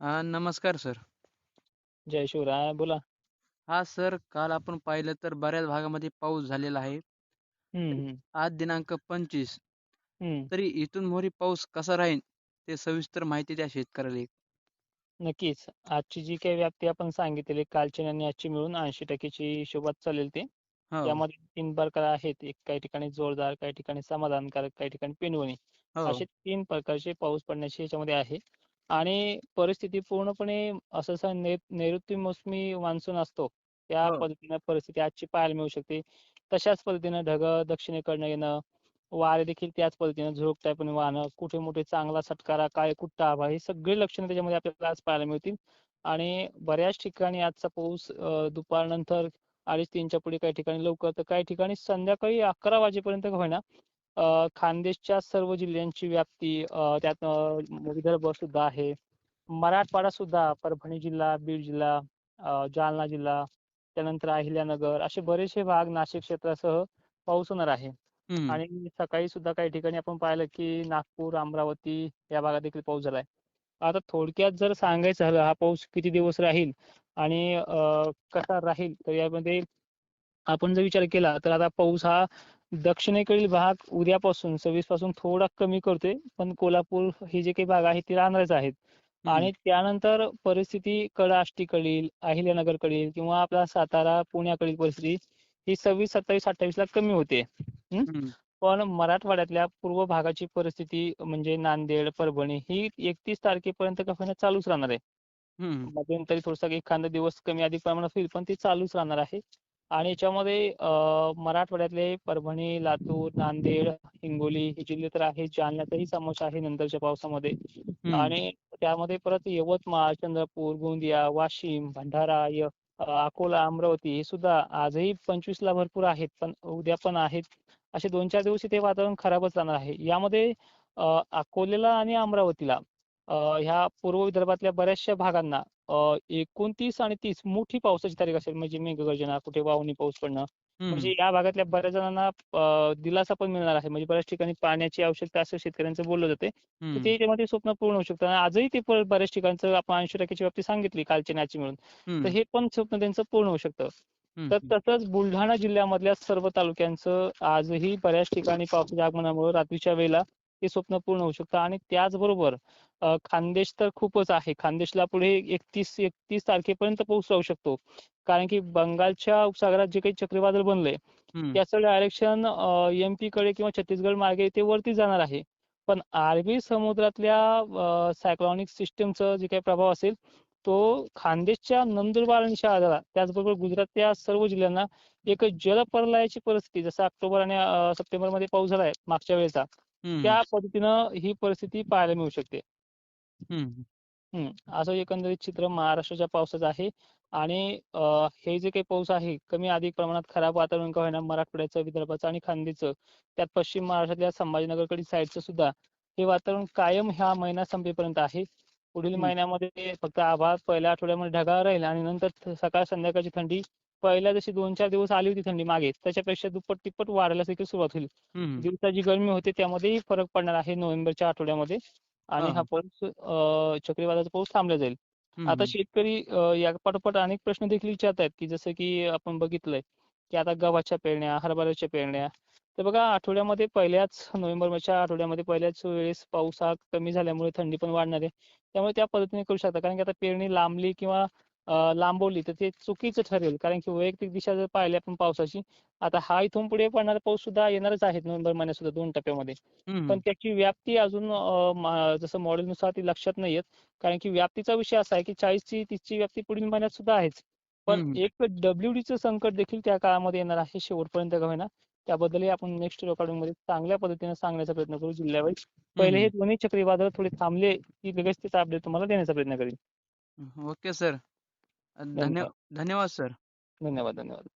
हा नमस्कार सर. जय शिवराय बोला. हा सर काल आपण पाहिलं तर बऱ्याच भागामध्ये पाऊस झालेला आहे. हम्म हम्म. आज दिनांक पंचवीस. हम्म. तरी इथून मोरी पाऊस कसा राहील ते सविस्तर माहिती द्या शेतकऱ्याला. नक्कीच. आजची जी काही व्याप्ती आपण सांगितलेली कालची आणि आजची मिळून ऐंशी टक्केची हिशोबात चालेल ते. हो. त्यामध्ये तीन प्रकार आहेत. एक काही ठिकाणी जोरदार काही ठिकाणी समाधानकारक काही ठिकाणी पिनवणी हो. असे तीन प्रकारचे पाऊस पडण्याची याच्यामध्ये आहे. आणि परिस्थिती पूर्णपणे असं स- नै- नैऋत्य मोसमी मान्सून असतो. त्या हो. पद्धतीने परिस्थिती आजची पाहायला मिळू शकते. तशाच पद्धतीने ढग दक्षिणेकडनं येणं वारे देखील त्याच पद्धतीने टाईपने वाहणं कुठे मोठे चांगला सटकारा काय कुट्टा आभाळ ही सगळी लक्षणं त्याच्यामध्ये आपल्याला आज पाहायला मिळतील. आणि बऱ्याच ठिकाणी आजचा पाऊस अं, दुपारनंतर अडीच तीनच्या पुढे काही ठिकाणी लवकर तर काही ठिकाणी संध्याकाळी अकरा वाजेपर्यंत का होईना खानदेशच्या सर्व जिल्ह्यांची व्याप्ती त्यात विदर्भ सुद्धा आहे. मराठवाडा सुद्धा परभणी जिल्हा बीड जिल्हा जालना जिल्हा त्यानंतर अहिल्यानगर असे बरेचसे भाग नाशिक क्षेत्रासह पाऊस होणार आहे. आणि सकाळी सुद्धा काही ठिकाणी आपण पाहिलं की नागपूर अमरावती या भागात देखील पाऊस झालाय. आता थोडक्यात जर सांगायचं झालं हा पाऊस किती दिवस राहील आणि अं, कसा राहील तर यामध्ये आपण जर विचार केला तर आता पाऊस हा दक्षिणेकडील भाग उद्यापासून सव्वीसपासून थोडा कमी करतोय पण कोल्हापूर हे जे काही भाग आहेत ते राहणारच आहेत. आणि त्यानंतर परिस्थिती कडाष्टीकडील अहिल्यानगरकडील किंवा आपला सातारा पुण्याकडील परिस्थिती ही सव्वीस सत्तावीस अठ्ठावीस ला कमी होते. पण मराठवाड्यातल्या पूर्व भागाची परिस्थिती म्हणजे नांदेड परभणी ही एकतीस तारखेपर्यंत का होईना चालूच राहणार आहे. मध्यंतरी थोडासा एखादा दिवस कमी अधिक प्रमाणात होईल पण ती चालूच राहणार आहे आणि याच्यामध्ये मराठवाड्यातले परभणी लातूर नांदेड हिंगोली हे जिल्हे तर आहेत जालन्याचाही समावेश आहे नंतरच्या पावसामध्ये. आणि त्यामध्ये परत यवतमाळ चंद्रपूर गोंदिया वाशिम भंडारा अकोला अमरावती हे सुद्धा आजही पंचवीस ला भरपूर आहेत पण उद्या पण आहेत. असे दोन चार दिवस इथे वातावरण खराबच राहणार आहे. यामध्ये अं, अकोल्याला आणि अमरावतीला ह्या पूर्व विदर्भातल्या बऱ्याचशा भागांना एकोणतीस आणि तीस मोठी पावसाची तारीख असेल म्हणजे मेघगर्जना कुठे वावणी पाऊस पडणं म्हणजे. या भागातल्या बऱ्याच जणांना दिलासा पण मिळणार आहे म्हणजे बऱ्याच ठिकाणी पाण्याची आवश्यकता असं शेतकऱ्यांचं बोललं जाते. ते त्यामध्ये स्वप्न पूर्ण होऊ शकतं आणि आजही ते बऱ्याच ठिकाणचं आपण ऐंशी टक्क्याची बाबतीत सांगितली कालची आजची मिळून तर. हे पण स्वप्न त्यांचं पूर्ण होऊ शकतं. तर तसंच बुलढाणा जिल्ह्यामधल्या सर्व तालुक्यांचं आजही बऱ्याच ठिकाणी पावसाच्या आगमनामुळे रात्रीच्या वेळेला ते स्वप्न पूर्ण होऊ शकतं. आणि त्याचबरोबर खानदेश तर खूपच आहे. खानदेशला पुढे एकतीस एकतीस तारखेपर्यंत पाऊस राहू शकतो. कारण की बंगालच्या उपसागरात जे काही चक्रीवादळ हम्म. त्याचं डायरेक्शन एमपी कडे किंवा छत्तीसगड मार्गे ते वरती जाणार आहे. पण अरबी समुद्रातल्या सायक्लॉनिक सिस्टीमचं जे काही प्रभाव असेल तो खानदेशच्या नंदुरबार आणि शहादा त्याचबरोबर गुजरातच्या सर्व जिल्ह्यांना एक जलप्रलयाची परिस्थिती जसं ऑक्टोबर आणि अं, सप्टेंबरमध्ये पाऊस झालाय मागच्या वेळेचा. त्या पद्धतीनं ही परिस्थिती पाहायला मिळू शकते. असं एकंदरीत चित्र महाराष्ट्राच्या पावसाचं आहे आणि हे जे काही पाऊस आहे कमी अधिक प्रमाणात खराब वातावरण का होईना मराठवाड्याचं विदर्भाचं आणि खानदेशचं त्यात पश्चिम महाराष्ट्रातल्या संभाजीनगरकडील साईडचं सुद्धा हे वातावरण कायम ह्या महिना संपेपर्यंत आहे. पुढील. महिन्यामध्ये फक्त आभाळ पहिल्या आठवड्यामध्ये ढगाळ राहील आणि नंतर सकाळ संध्याकाळची थंडी पहिल्या जशी दोन चार दिवस आली होती थंडी मागे त्याच्यापेक्षा दुप्पट तिप्पट वाढायला देखील सुरुवात होईल. दिवसाची गरमी होते त्यामध्येही फरक पडणार आहे नोव्हेंबरच्या आठवड्यामध्ये आणि हा. पाऊस चक्रीवादळाचा पाऊस थांबला जाईल आता. शेतकरी या पाठोपाठ अनेक प्रश्न देखील विचारतायत की जसं की आपण बघितलंय की आता गव्हाच्या पेरण्या हरभऱ्याच्या पेरण्या तर बघा आठवड्यामध्ये पहिल्याच नोव्हेंबरच्या आठवड्यामध्ये पहिल्याच वेळेस पाऊस हा कमी झाल्यामुळे थंडी पण वाढणार आहे त्यामुळे त्या पद्धतीने करू शकता कारण की आता पेरणी लांबली किंवा लांबवली तर ते चुकीचं ठरेल. कारण की वैयक्तिक दिशा जर पाहिली आपण पावसाची आता हा इथून पुढे पडणारा पाऊस सुद्धा येणारच आहे नोव्हेंबर महिन्यात सुद्धा दोन टप्प्यामध्ये. पण त्याची व्याप्ती अजून जसं मॉडेलनुसार ती लक्षात नाही येत. कारण की व्याप्तीचा विषय असा आहे की चाळीसची तीसची व्याप्ती पुढील महिन्यात सुद्धा आहेच. पण. एक डब्ल्यूडीचं संकट देखील त्या काळामध्ये येणार आहे शेवटपर्यंत का होईना. त्याबद्दलही आपण नेक्स्ट रेकॉर्डिंगमध्ये चांगल्या पद्धतीने सांगण्याचा प्रयत्न करू जिल्ह्यावाईज पहिले हे. दोन्ही चक्रीवादळ थोडे थांबले की लगेच त्याचा अपडेट तुम्हाला देण्याचा प्रयत्न करेल ओके सर. धन्य धन्यवाद. धन्यवाद सर. धन्यवाद धन्यवाद.